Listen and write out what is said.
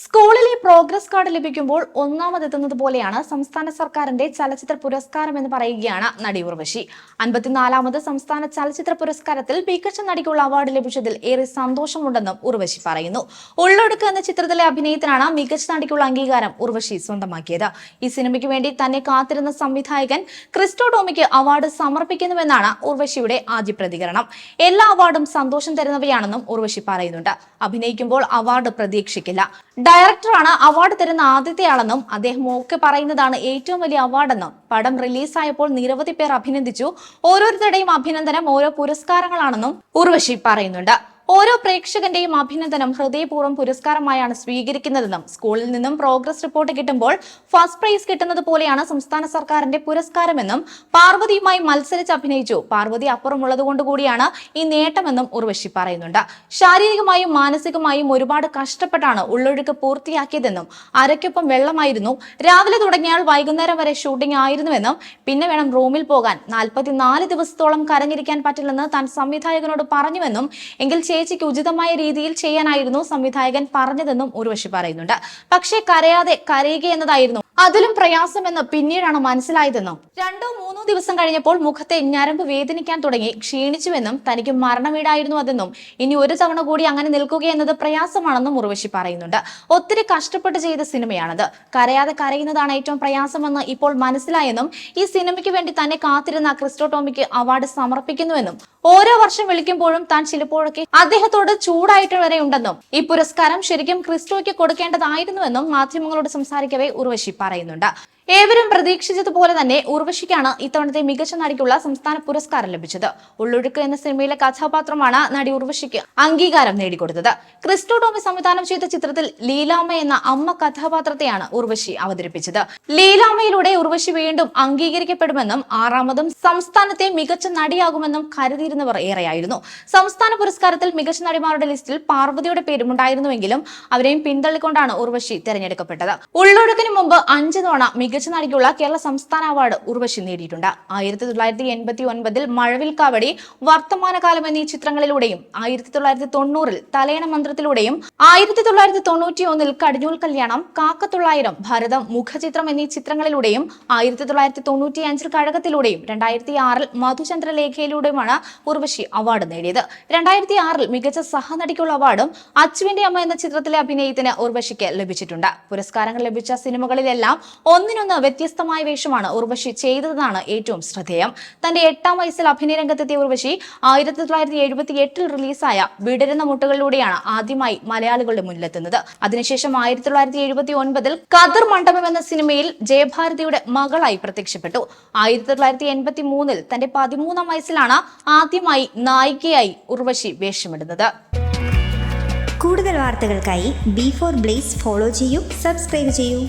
സ്കൂളിലെ progress card ലഭിക്കുമ്പോൾ ഒന്നാമതെത്തുന്നത് പോലെയാണ് സംസ്ഥാന സർക്കാരിന്റെ ചലച്ചിത്ര പുരസ്കാരം എന്ന് പറയുകയാണ് നടി ഉർവശി. അൻപത്തിനാലാമത് സംസ്ഥാന ചലച്ചിത്ര പുരസ്കാരത്തിൽ മികച്ച നടിക്കുള്ള അവാർഡ് ലഭിച്ചതിൽ ഏറെ സന്തോഷമുണ്ടെന്നും ഉർവശി പറയുന്നു. ഉള്ളൊടുക്ക് എന്ന ചിത്രത്തിലെ അഭിനയത്തിനാണ് മികച്ച നടിക്കുള്ള അംഗീകാരം ഉർവശി സ്വന്തമാക്കിയത്. ഈ സിനിമയ്ക്ക് വേണ്ടി തന്നെ കാത്തിരുന്ന സംവിധായകൻ ക്രിസ്റ്റോ ടോമിക്ക് അവാർഡ് സമർപ്പിക്കുന്നുവെന്നാണ് ഉർവശിയുടെ ആദ്യ പ്രതികരണം. എല്ലാ അവാർഡും സന്തോഷം തരുന്നവയാണെന്നും ഉർവശി പറയുന്നുണ്ട്. അഭിനയിക്കുമ്പോൾ അവാർഡ് പ്രതീക്ഷിക്കില്ല. ഡയറക്ടറാണ് അവാർഡ് തരുന്ന ആദ്യത്തെയാളെന്നും അദ്ദേഹം ഒക്കെ പറയുന്നതാണ് ഏറ്റവും വലിയ അവാർഡെന്നും. പടം റിലീസായപ്പോൾ നിരവധി പേർ അഭിനന്ദിച്ചു. ഓരോരുത്തരുടെയും അഭിനന്ദനം ഓരോ പുരസ്കാരങ്ങളാണെന്നും ഉർവശി പറയുന്നുണ്ട്. ഓരോ പ്രേക്ഷകന്റെയും അഭിനന്ദനം ഹൃദയപൂർവം പുരസ്കാരമായാണ് സ്വീകരിക്കുന്നതെന്നും സ്കൂളിൽ നിന്നും പ്രോഗ്രസ് റിപ്പോർട്ട് കിട്ടുമ്പോൾ ഫസ്റ്റ് പ്രൈസ് കിട്ടുന്നത് പോലെയാണ് സംസ്ഥാന സർക്കാരിന്റെ പുരസ്കാരമെന്നും പാർവതിയുമായി മത്സരിച്ച് അഭിനയിച്ചു. പാർവതി അപ്പുറമുള്ളത് കൂടിയാണ് ഈ നേട്ടമെന്നും ഉർവശി പറയുന്നുണ്ട്. ശാരീരികമായും മാനസികമായും ഒരുപാട് കഷ്ടപ്പെട്ടാണ് ഉള്ളൊഴുക്ക് പൂർത്തിയാക്കിയതെന്നും അരയ്ക്കൊപ്പം വെള്ളമായിരുന്നു. രാവിലെ തുടങ്ങിയാൽ വൈകുന്നേരം വരെ ഷൂട്ടിംഗ് ആയിരുന്നുവെന്നും പിന്നെ വേണം റൂമിൽ പോകാൻ. നാൽപ്പത്തിനാല് ദിവസത്തോളം കരഞ്ഞിരിക്കാൻ പറ്റില്ലെന്ന് താൻ സംവിധായകനോട് പറഞ്ഞുവെന്നും എങ്കിൽ ചേച്ചിക്ക് ഉചിതമായ രീതിയിൽ ചെയ്യാനായിരുന്നു സംവിധായകൻ പറഞ്ഞതെന്നും ഉർവശി പറയുന്നുണ്ട്. പക്ഷേ കരയാതെ കരയുക എന്നതായിരുന്നു അതിലും പ്രയാസമെന്ന് പിന്നീടാണ് മനസ്സിലായതെന്നും. രണ്ടോ മൂന്നോ ദിവസം കഴിഞ്ഞപ്പോൾ മുഖത്തെ ഞരമ്പ് വേദനിക്കാൻ തുടങ്ങി ക്ഷീണിച്ചുവെന്നും തനിക്ക് മരണമീടായിരുന്നു അതെന്നും ഇനി ഒരു തവണ കൂടി അങ്ങനെ നിൽക്കുകയെന്നത് പ്രയാസമാണെന്നും ഉർവശി പറയുന്നുണ്ട്. ഒത്തിരി കഷ്ടപ്പെട്ട് ചെയ്ത സിനിമയാണത്. കരയാതെ കരയുന്നതാണ് ഏറ്റവും പ്രയാസമെന്ന് ഇപ്പോൾ മനസ്സിലായെന്നും ഈ സിനിമയ്ക്ക് വേണ്ടി തന്നെ കാത്തിരുന്ന ക്രിസ്റ്റോടോമിക്ക് അവാർഡ് സമർപ്പിക്കുന്നുവെന്നും ഓരോ വർഷം വിളിക്കുമ്പോഴും താൻ ചിലപ്പോഴൊക്കെ അദ്ദേഹത്തോട് ചൂടായിട്ട് വരെ ഉണ്ടെന്നും ഈ പുരസ്കാരം ശരിക്കും ക്രിസ്റ്റോയ്ക്ക് കൊടുക്കേണ്ടതായിരുന്നുവെന്നും മാധ്യമങ്ങളോട് സംസാരിക്കവേ ഉർവശി പറയുന്നുണ്ട്. ഏവരും പ്രതീക്ഷിച്ചതുപോലെ തന്നെ ഉർവശിക്കാണ് ഇത്തവണത്തെ മികച്ച നടിക്കുള്ള സംസ്ഥാന പുരസ്കാരം ലഭിച്ചത്. ഉള്ളൊഴുക്ക് എന്ന സിനിമയിലെ കഥാപാത്രമാണ് നടി ഉർവശിക്ക് അംഗീകാരം നേടിക്കൊടുത്തത്. ക്രിസ്റ്റോ ടോമി സംവിധാനം ചെയ്ത ചിത്രത്തിൽ ലീലാമ്മ എന്ന അമ്മ കഥാപാത്രത്തെയാണ് ഉർവശി അവതരിപ്പിച്ചത്. ലീലാമ്മയിലൂടെ ഉർവശി വീണ്ടും അംഗീകരിക്കപ്പെടുമെന്നും ആറാമതും സംസ്ഥാനത്തെ മികച്ച നടിയാകുമെന്നും കരുതിയിരുന്നവർ ഏറെയായിരുന്നു. സംസ്ഥാന പുരസ്കാരത്തിൽ മികച്ച നടിമാരുടെ ലിസ്റ്റിൽ പാർവതിയുടെ പേരുമുണ്ടായിരുന്നുവെങ്കിലും അവരെയും പിന്തള്ളിക്കൊണ്ടാണ് ഉർവശി തെരഞ്ഞെടുക്കപ്പെട്ടത്. ഉള്ളൊഴുക്കിന് മുമ്പ് അഞ്ച് തവണ മികച്ച നടിക്കുള്ള കേരള സംസ്ഥാന അവാർഡ് ഉർവശി നേടിയിട്ടുണ്ട്. ആയിരത്തി തൊള്ളായിരത്തി എൺപത്തി ഒൻപതിൽ മഴവിൽ കാവടി വർത്തമാനകാലം എന്നീ ചിത്രങ്ങളിലൂടെയും ആയിരത്തി തൊള്ളായിരത്തി തൊണ്ണൂറിൽ തലയണ മന്ത്രത്തിലൂടെയും ആയിരത്തി തൊള്ളായിരത്തി തൊണ്ണൂറ്റി ഒന്നിൽ കടിഞ്ഞൂൽ കല്യാണം കാക്കത്തൊള്ളായിരം ഭരതം മുഖചിത്രം എന്നീ ചിത്രങ്ങളിലൂടെയും ആയിരത്തി തൊള്ളായിരത്തി തൊണ്ണൂറ്റി അഞ്ചിൽ കഴകത്തിലൂടെയും രണ്ടായിരത്തി ആറിൽ മധുചന്ദ്രലേഖയിലൂടെയുമാണ് ഉർവശി അവാർഡ് നേടിയത്. രണ്ടായിരത്തി ആറിൽ മികച്ച സഹനടിക്കുള്ള അവാർഡും അച്ചുവിന്റെ അമ്മ എന്ന ചിത്രത്തിലെ അഭിനയത്തിന് ഉർവശിക്ക് ലഭിച്ചിട്ടുണ്ട്. പുരസ്കാരങ്ങൾ ലഭിച്ച സിനിമകളിലെല്ലാം ഒന്നിനൊന്ന് വ്യത്യസ്തമായ വേഷമാണ് ഉർവശി ചെയ്തതാണ് ഏറ്റവും ശ്രദ്ധേയം. തന്റെ എട്ടാം വയസ്സിൽ അഭിനയ രംഗത്തെത്തിയ ഉർവശി ആയിരത്തി തൊള്ളായിരത്തി എഴുപത്തി എട്ടിൽ റിലീസായ വിടരുന്ന മുട്ടുകളിലൂടെയാണ് ആദ്യമായി മലയാളികളുടെ മുന്നിലെത്തുന്നത്. അതിനുശേഷം ആയിരത്തി തൊള്ളായിരത്തി എഴുപത്തി ഒൻപതിൽ കതിർ മണ്ഡപം എന്ന സിനിമയിൽ ജയഭാരതിയുടെ മകളായി പ്രത്യക്ഷപ്പെട്ടു. ആയിരത്തി തൊള്ളായിരത്തി എൺപത്തി മൂന്നിൽ തന്റെ പതിമൂന്നാം വയസ്സിലാണ് ആദ്യമായി നായികയായി ഉർവശി വേഷമിടുന്നത്. കൂടുതൽ വാർത്തകൾക്കായി ബി ഫോർ ബ്ലേസ് ഫോളോ ചെയ്യൂ സബ്സ്ക്രൈബ് ചെയ്യൂ.